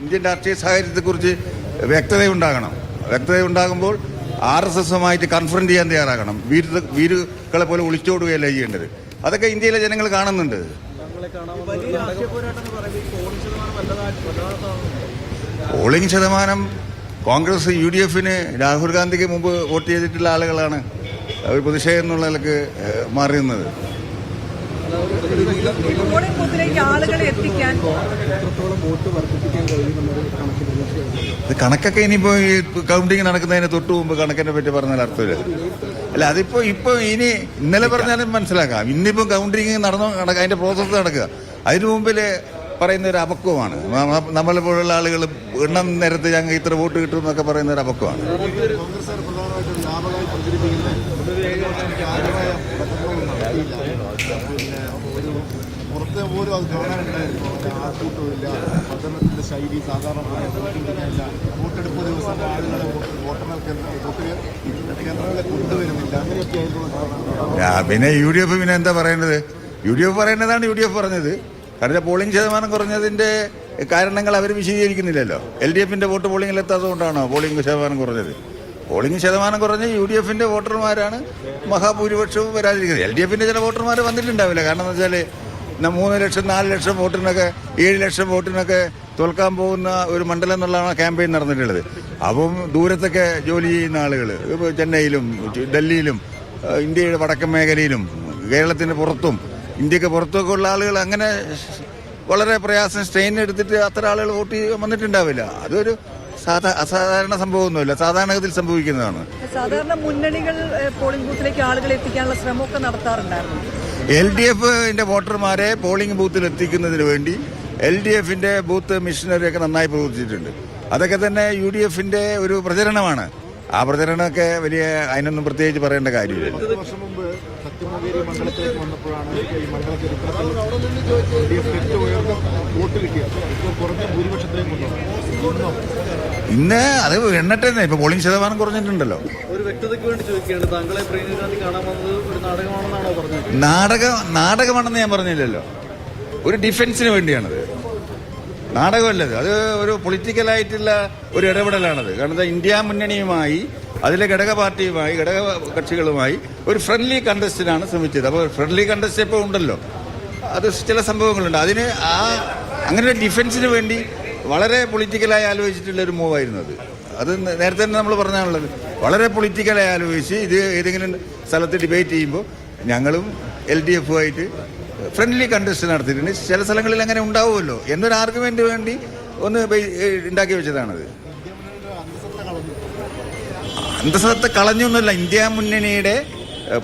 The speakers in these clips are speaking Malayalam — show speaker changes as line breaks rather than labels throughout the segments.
ഇന്ത്യൻ രാഷ്ട്രീയ സാഹചര്യത്തെക്കുറിച്ച് വ്യക്തതയുണ്ടാകണം. വ്യക്തതയുണ്ടാകുമ്പോൾ ആർ എസ് എസുമായിട്ട് കൺഫ്രണ്ട് ചെയ്യാൻ തയ്യാറാകണം. വീര വീരുകളെ പോലെ ഒളിച്ചോടുകയല്ല ചെയ്യേണ്ടത്. അതൊക്കെ ഇന്ത്യയിലെ ജനങ്ങൾ കാണുന്നുണ്ട്. പോളിംഗ് ശതമാനം കോൺഗ്രസ് യു ഡി എഫിന് രാഹുൽ ഗാന്ധിക്ക് മുമ്പ് വോട്ട് ചെയ്തിട്ടുള്ള ആളുകളാണ്. അവർ പ്രതിഷേധം എന്നുള്ള നിലയ്ക്ക് ഏഹ്,
ആളുകളെ എത്തിക്കാൻ
ഇത് കണക്കൊക്കെ ഇനിയിപ്പോ ഈ കൗണ്ടിങ് നടക്കുന്നതിന് തൊട്ട് മുമ്പ് കണക്കിനെ പറ്റി പറഞ്ഞാൽ അർത്ഥമില്ല. അല്ല അതിപ്പോ ഇപ്പൊ ഇനി ഇന്നലെ പറഞ്ഞാലും മനസ്സിലാക്കാം. ഇന്നിപ്പോ കൗണ്ടിങ് നടന്നു നടക്കുക അതിന്റെ പ്രോസസ്സ് നടക്കുക. അതിനു മുമ്പിൽ പറയുന്ന ഒരു അപക്വമാണ് നമ്മളെ പോലുള്ള ആളുകൾ എണ്ണം നേരത്തെ ഞങ്ങൾ ഇത്ര വോട്ട് കിട്ടും എന്നൊക്കെ പറയുന്ന ഒരു അപക്വമാണ്.
കോൺഗ്രസ് പ്രധാനമായിട്ടും ലാഭമായി പ്രചരിപ്പിക്കുന്നത് കാര്യമായ പ്രചരണവും നടത്തിയില്ല പിന്നെ ഒരു പുറത്തെ പോലും അത് കാണാനുണ്ടായിരുന്നു ആൾക്കൂട്ടമില്ല പ്രചരണത്തിന്റെ ശൈലി സാധാരണ വോട്ടിങ്ങനെയല്ല. വോട്ടെടുപ്പ് ദിവസം ആളുകളെ വോട്ട് വോട്ടെണ്ണൽ വോട്ട് കേന്ദ്രങ്ങളെ കൊണ്ടുവരുന്നില്ല. അങ്ങനെയൊക്കെയായിരുന്നു
ആയിരുന്നു പിന്നെ യു ഡി എഫ് പിന്നെ എന്താ പറയേണ്ടത്? യു ഡി എഫ് പറയേണ്ടതാണ് യു ഡി എഫ് പറഞ്ഞത്. കാരണം പോളിംഗ് ശതമാനം കുറഞ്ഞതിന്റെ കാരണങ്ങൾ അവർ വിശദീകരിക്കുന്നില്ലല്ലോ. എൽ ഡി എഫിന്റെ വോട്ട് പോളിംഗിൽ എത്താത്തതുകൊണ്ടാണോ പോളിംഗ് ശതമാനം കുറഞ്ഞത്? പോളിംഗ് ശതമാനം കുറഞ്ഞ് യു ഡി എഫിന്റെ വോട്ടർമാരാണ് മഹാഭൂരിപക്ഷവും വരാതിരിക്കുന്നത്. എൽ ഡി എഫിന്റെ ചില വോട്ടർമാർ വന്നിട്ടുണ്ടാവില്ല. കാരണം എന്ന് വെച്ചാൽ മൂന്ന് ലക്ഷം നാല് ലക്ഷം വോട്ടിനൊക്കെ ഏഴ് ലക്ഷം വോട്ടിനൊക്കെ തോൽക്കാൻ പോകുന്ന ഒരു മണ്ഡലം എന്നുള്ളതാണ് ക്യാമ്പയിൻ നടന്നിട്ടുള്ളത്. അപ്പം ദൂരത്തൊക്കെ ജോലി ചെയ്യുന്ന ആളുകൾ ചെന്നൈയിലും ഡൽഹിയിലും ഇന്ത്യയുടെ വടക്കൻ മേഖലയിലും കേരളത്തിന് പുറത്തും ഇന്ത്യയ്ക്ക് പുറത്തൊക്കെ ഉള്ള ആളുകൾ അങ്ങനെ വളരെ പ്രയാസം സ്ട്രെയിൻ എടുത്തിട്ട് അത്ര ആളുകൾ വോട്ട് വന്നിട്ടുണ്ടാവില്ല. അതൊരു സാധാ അസാധാരണ സംഭവമൊന്നുമില്ല സാധാരണഗതിയിൽ സംഭവിക്കുന്നതാണ്.
സാധാരണ മുന്നണികൾ പോളിംഗ് ബൂത്തിലേക്ക് ആളുകളെ എത്തിക്കാനുള്ള ശ്രമമൊക്കെ നടത്താറുണ്ടായിരുന്നു.
എൽ ഡി എഫിന്റെ വോട്ടർമാരെ പോളിംഗ് ബൂത്തിൽ എത്തിക്കുന്നതിന് വേണ്ടി എൽ ഡി എഫിന്റെ ബൂത്ത് മിഷനറിയൊക്കെ നന്നായി പ്രവർത്തിച്ചിട്ടുണ്ട്. അതൊക്കെ തന്നെ യു ഡി എഫിന്റെ ഒരു പ്രചരണമാണ്. ആ പ്രചരണമൊക്കെ വലിയ അതിനൊന്നും പ്രത്യേകിച്ച് പറയേണ്ട കാര്യമില്ല.
മണ്ഡലത്തിലേക്ക്
ഇന്ന് അത് എണ്ണട്ടെ ഇപ്പൊ പോളിംഗ് ശതമാനം കുറഞ്ഞിട്ടുണ്ടല്ലോ.
ഒരു വ്യക്തതയ്ക്ക് വേണ്ടി ചോദിക്കുകയാണ്. താങ്കളെ പ്രിയങ്ക ഗാന്ധി കാണാൻ വന്നത് ഒരു നാടകമാണെന്നാണോ പറഞ്ഞത്
നാടകം നാടകമാണെന്ന് ഞാൻ പറഞ്ഞില്ലല്ലോ. ഒരു ഡിഫൻസിന് വേണ്ടിയാണത്. നാടകമല്ലത്. അത് ഒരു പൊളിറ്റിക്കലായിട്ടുള്ള ഒരു ഇടപെടലാണത്. കാരണം ഇന്ത്യ മുന്നണിയുമായി അതിലെ ഘടക പാർട്ടിയുമായി ഘടക കക്ഷികളുമായി ഒരു ഫ്രണ്ട്ലി കണ്ടസ്റ്റിനാണ് ശ്രമിച്ചത്. അപ്പോൾ ഫ്രണ്ട്ലി കണ്ടസ്റ്റ് ഇപ്പോൾ ഉണ്ടല്ലോ. അത് ചില സംഭവങ്ങളുണ്ട്. അതിന് ആ അങ്ങനെ ഡിഫൻസിന് വേണ്ടി വളരെ പൊളിറ്റിക്കലായി ആലോചിച്ചിട്ടുള്ള ഒരു മൂവായിരുന്നു അത്. അത് നേരത്തെ തന്നെ നമ്മൾ പറഞ്ഞാണുള്ളത്. വളരെ പൊളിറ്റിക്കലായി ആലോചിച്ച് ഇത് ഏതെങ്കിലും സ്ഥലത്ത് ഡിബേറ്റ് ചെയ്യുമ്പോൾ ഞങ്ങളും എൽ ഡി എഫുമായിട്ട് ഫ്രണ്ട്ലി കണ്ടസ്റ്റ് നടത്തിയിട്ടുണ്ട്. ചില സ്ഥലങ്ങളിൽ അങ്ങനെ ഉണ്ടാവുമല്ലോ. എന്നൊരു ആർഗ്യുമെന്റ് വേണ്ടി ഒന്ന് ഉണ്ടാക്കി വെച്ചതാണത്. അന്തസത്ത കളഞ്ഞൊന്നുമല്ല. ഇന്ത്യ മുന്നണിയുടെ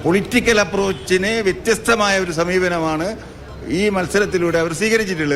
പൊളിറ്റിക്കൽ അപ്രോച്ചിന് വ്യത്യസ്തമായ ഒരു സമീപനമാണ് ഈ മത്സരത്തിലൂടെ അവർ സ്വീകരിച്ചിട്ടുള്ളത്.